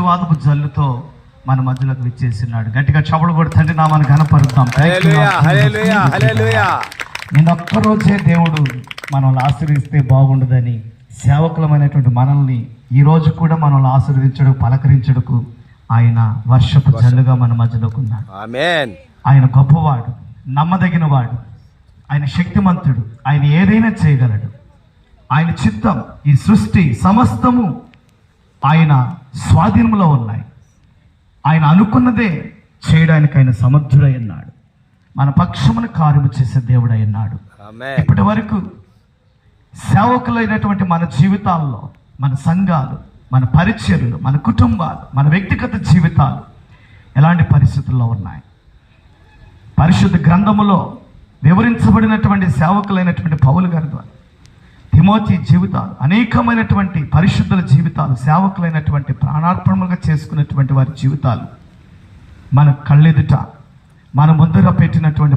ఆశీర్వాదపు జల్లుతో మన మధ్యలోకి విచ్చేసినాడు. గట్టిగా చపలు కూడా తండ్రి నామాన్ని ఘనపరుద్దాం. నేను ఒక్కరోజే దేవుడు మనల్ని ఆశీర్వదిస్తే బాగుండదని సేవకులమైనటువంటి మనల్ని ఈ రోజు కూడా మనల్ని ఆశీర్వదించడు పలకరించడుకు ఆయన వర్షపు జల్లుగా మన మధ్యలోకి ఉన్నాడు. ఆయన గొప్పవాడు నమ్మదగిన వాడు ఆయన శక్తిమంతుడు ఆయన ఏదైనా చేయగలడు. ఆయన చిత్తం ఈ సృష్టి సమస్తము ఆయన స్వాధీనంలో ఉన్నాయి. ఆయన అనుకున్నదే చేయడానికి ఆయన సమర్థుడై ఉన్నాడు. మన పక్షమును కార్యము చేసే దేవుడై ఉన్నాడు. ఇప్పటి వరకు సేవకులైనటువంటి మన జీవితాల్లో మన సంఘాలు మన పరిచర్లు మన కుటుంబాలు మన వ్యక్తిగత జీవితాలు ఎలాంటి పరిస్థితుల్లో ఉన్నాయి? పరిశుద్ధ గ్రంథములో వివరించబడినటువంటి సేవకులైనటువంటి పౌలు గారి ద్వారా తిమోతి జీవితాలు అనేకమైనటువంటి పరిశుద్ధుల జీవితాలు సేవకులైనటువంటి ప్రాణార్పణముగా చేసుకున్నటువంటి వారి జీవితాలు మన కళ్ళెదుట మన ముందర పెట్టినటువంటి